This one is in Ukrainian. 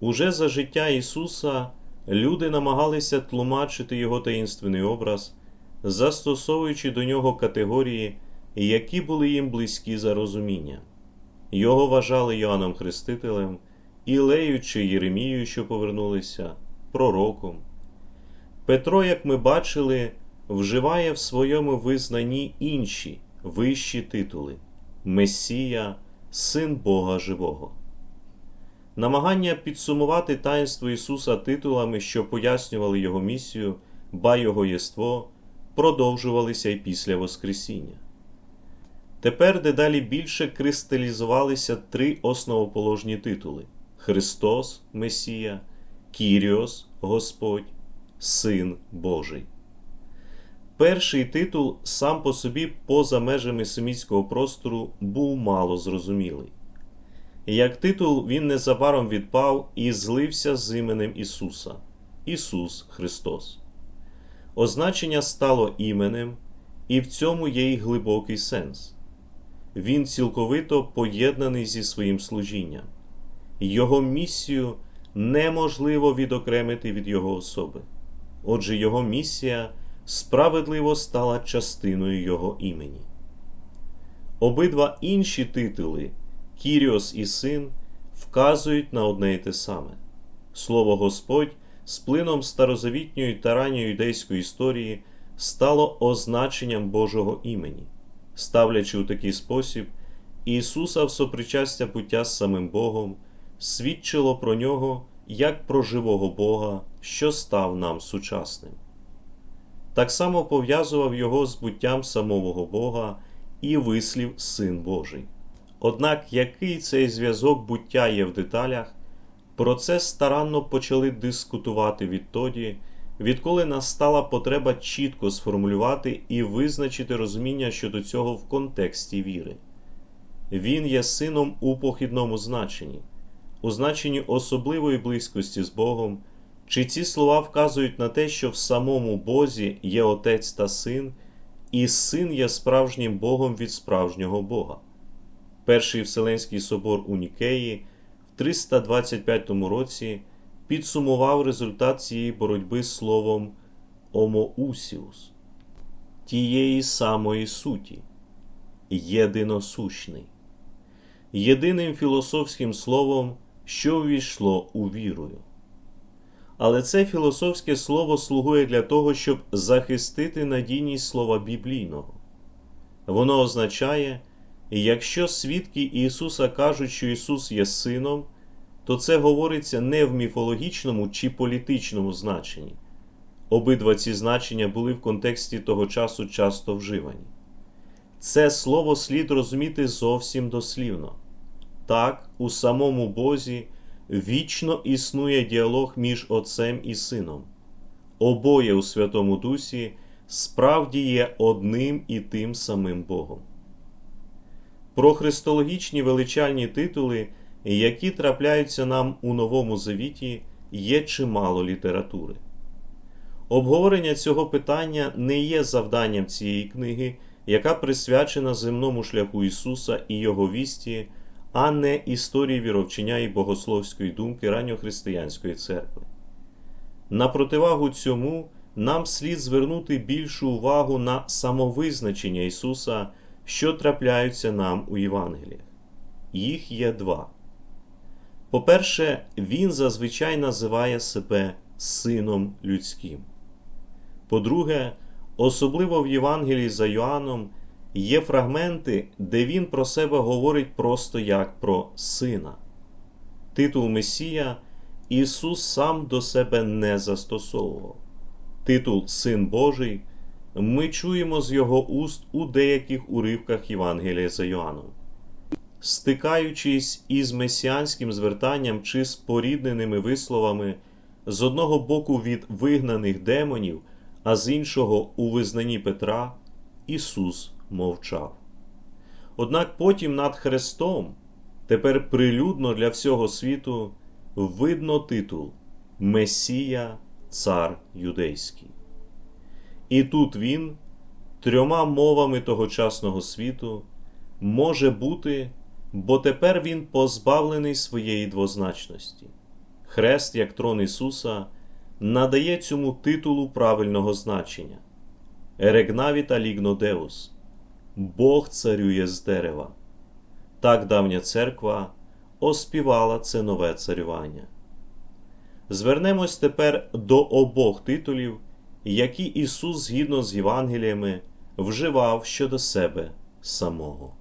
Уже за життя Ісуса люди намагалися тлумачити Його таїнственний образ, застосовуючи до нього категорії, які були їм близькі за розуміння. Його вважали Йоанном Хрестителем, Ілею чи Єремією, що повернулися, пророком. Петро, як ми бачили, вживає в своєму визнанні інші вищі титули Месія, Син Бога Живого. Намагання підсумувати таїнство Ісуса титулами, що пояснювали Його місію, ба Його єство, продовжувалися й після Воскресіння. Тепер дедалі більше кристалізувалися три основоположні титули: Христос, Месія, Кіріос, Господь, Син Божий. Перший титул сам по собі поза межами семітського простору був мало зрозумілий. Як титул він незабаром відпав і злився з іменем Ісуса Ісус Христос. Означення стало іменем, і в цьому є й глибокий сенс. Він цілковито поєднаний зі своїм служінням. Його місію неможливо відокремити від Його особи. Отже, Його місія справедливо стала частиною Його імені. Обидва інші титули Кіріос і Син вказують на одне й те саме. Слово Господь з плином старозавітньої та ранньоюдейської історії стало означенням Божого імені, ставлячи у такий спосіб Ісуса в сопричастя буття з самим Богом, свідчило про нього як про живого Бога, що став нам сучасним. Так само пов'язував його з буттям самого Бога і вислів Син Божий. Однак який цей зв'язок буття є в деталях, про це старанно почали дискутувати відтоді, відколи настала потреба чітко сформулювати і визначити розуміння щодо цього в контексті віри. Він є сином у похідному значенні, у значенні особливої близькості з Богом, чи ці слова вказують на те, що в самому Бозі є Отець та Син, і Син є справжнім Богом від справжнього Бога. Перший Вселенський собор у Нікеї в 325 році підсумував результат цієї боротьби словом омоусіус, тієї самої суті, єдиносущний, єдиним філософським словом, що увійшло у вірою. Але це філософське слово слугує для того, щоб захистити надійність слова біблійного. Воно означає, якщо свідки Ісуса кажуть, що Ісус є Сином, то це говориться не в міфологічному чи політичному значенні. Обидва ці значення були в контексті того часу часто вживані. Це слово слід розуміти зовсім дослівно. Так, у самому Бозі вічно існує діалог між Отцем і Сином. Обоє у Святому Дусі справді є одним і тим самим Богом. Про христологічні величальні титули, які трапляються нам у Новому Завіті, є чимало літератури. Обговорення цього питання не є завданням цієї книги, яка присвячена земному шляху Ісуса і Його вісті а не історії віровчення і богословської думки ранньохристиянської церкви. На противагу цьому нам слід звернути більшу увагу на самовизначення Ісуса, що трапляються нам у Євангеліях. Їх є два. По-перше, Він зазвичай називає себе Сином Людським. По-друге, особливо в Євангелії за Йоанном Є фрагменти, де він про себе говорить просто як про сина. Титул Месія Ісус сам до себе не застосовував. Титул Син Божий ми чуємо з його уст у деяких уривках Євангелія за Йоанном. Стикаючись із месіанським звертанням чи спорідненими висловами з одного боку від вигнаних демонів, а з іншого у визнанні Петра, Ісус мовчав. Однак потім над Христом тепер прилюдно для всього світу видно титул Месія Цар Юдейський. І тут він трьома мовами тогочасного світу може бути, бо тепер він позбавлений своєї двозначності. Хрест, як трон Ісуса, надає цьому титулу правильного значення. Ерегнавіта лігнодеус Бог царює з дерева. Так давня церква оспівала це нове царювання. Звернемось тепер до обох титулів, які Ісус згідно з Євангеліями вживав щодо себе самого.